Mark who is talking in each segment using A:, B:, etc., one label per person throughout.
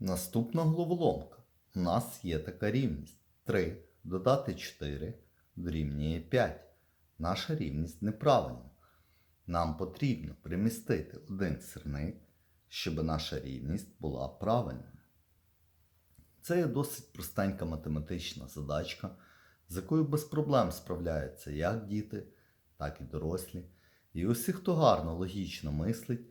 A: Наступна головоломка. У нас є така рівність. 3 додати 4 дорівнює 5. Наша рівність неправильна. Нам потрібно примістити один сирник, щоб наша рівність була правильною. Це є досить простенька математична задачка, з якою без проблем справляються як діти, так і дорослі. І усі, хто гарно логічно мислить,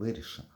A: вирішена.